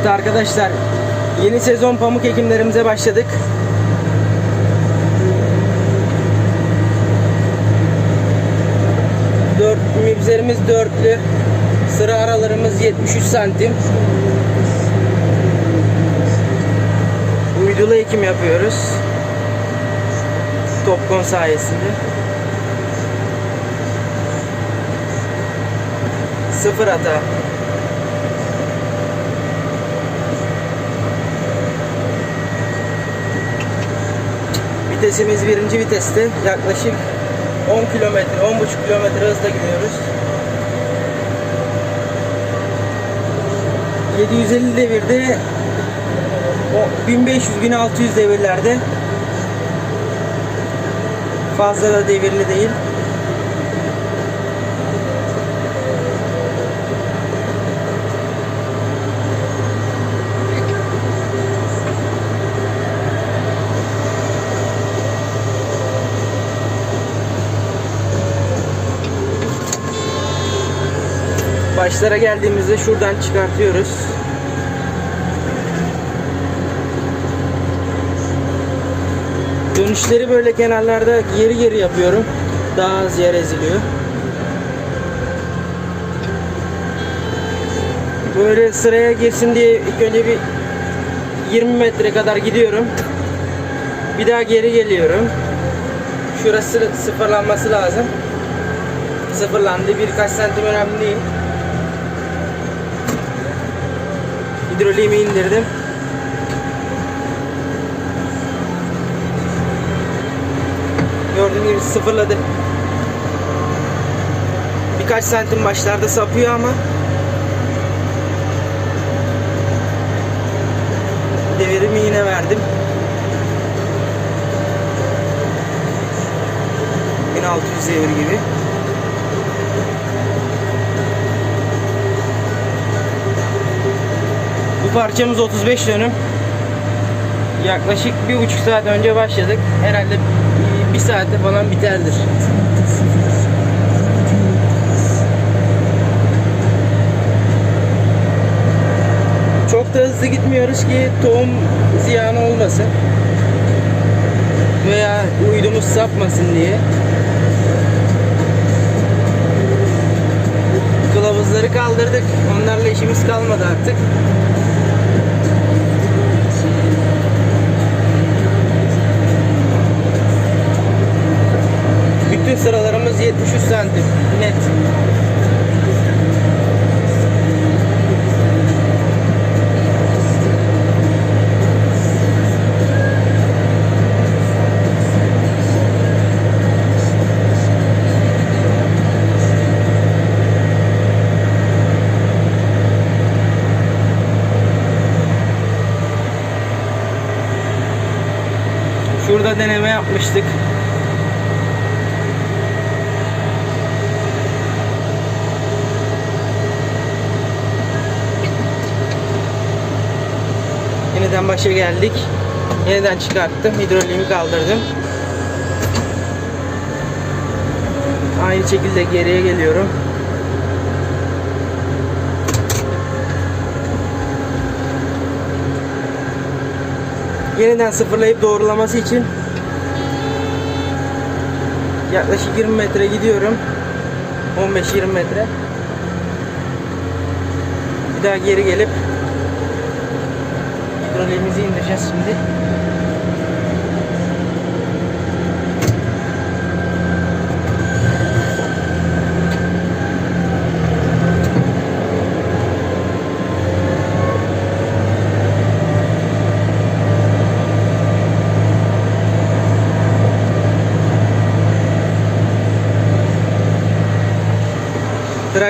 Evet arkadaşlar yeni sezon pamuk ekimlerimize başladık. Dört, mibzerimiz dörtlü. Sıra aralarımız 73 santim. Uydulu ekim yapıyoruz. Topkon sayesinde. Sıfır hata. Vitesimiz birinci viteste. Yaklaşık 10 kilometre, 10,5 kilometre hızla gidiyoruz. 750 devirde o 1500-1600 devirlerde fazla da devirli değil. Başlara geldiğimizde şuradan çıkartıyoruz. Dönüşleri böyle kenarlarda geri geri yapıyorum. Daha az yer eziliyor. Böyle sıraya girsin diye ilk önce bir 20 metre kadar gidiyorum. Bir daha geri geliyorum. Şurası sıfırlanması lazım. Sıfırlandı. Birkaç santim önemli değil. Hidroliğimi indirdim. Gördüğünüz gibi sıfırladı. Birkaç santim başlarda sapıyor ama devirimi yine verdim. 1600 devir gibi. Parçamız 35 dönüm. Yaklaşık bir buçuk saat önce başladık. Herhalde bir saatte falan biterdir. Çok da hızlı gitmiyoruz ki tohum ziyan olmasın. Veya uydumuz sapmasın diye. Kılavuzları kaldırdık. Onlarla işimiz kalmadı artık. Şurada deneme yapmıştık. Yeniden başa geldik. Yeniden çıkarttım. Hidroliğimi kaldırdım. Aynı şekilde geriye geliyorum. Yeniden sıfırlayıp doğrulaması için yaklaşık 20 metre gidiyorum. 15-20 metre. Bir daha geri gelip hidroliğimizi indireceğiz şimdi.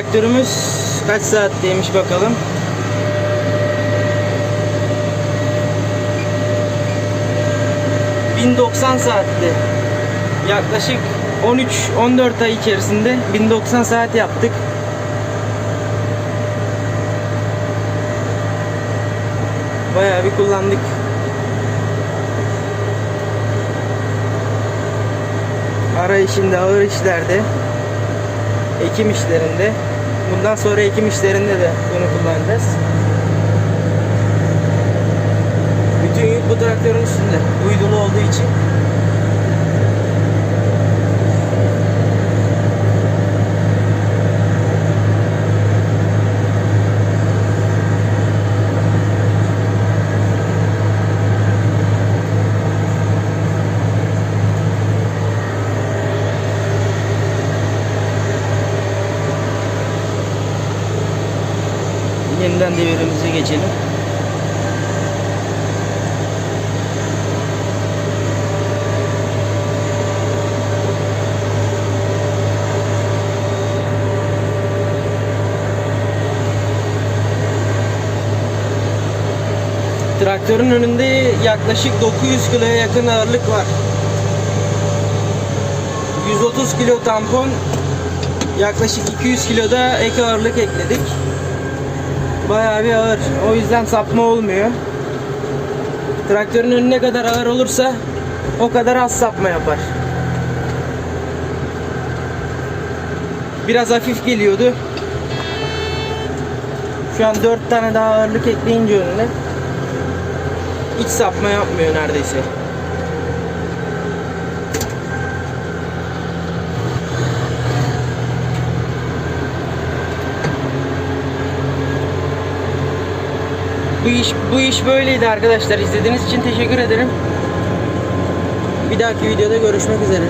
Traktörümüz kaç saatteymiş bakalım. ...1090 saatti. Yaklaşık 13-14 ay içerisinde 1090 saat yaptık. Bayağı bir kullandık. Ara işinde, ağır işlerde ekim işlerinde. Bundan sonra ekim işlerinde de bunu kullanacağız. Bütün yük bu traktörün üstünde. Uydulu olduğu için Yeniden devrimize geçelim. Traktörün önünde yaklaşık 900 kiloya yakın ağırlık var. 130 kilo tampon, yaklaşık 200 kilo da ek ağırlık ekledik. Bayağı bir ağır. O yüzden sapma olmuyor. Traktörün önü ne kadar ağır olursa o kadar az sapma yapar. Biraz hafif geliyordu. Şu an 4 tane daha ağırlık ekleyince önüne hiç sapma yapmıyor neredeyse. iş, bu iş böyleydi arkadaşlar. İzlediğiniz için teşekkür ederim. Bir dahaki videoda görüşmek üzere.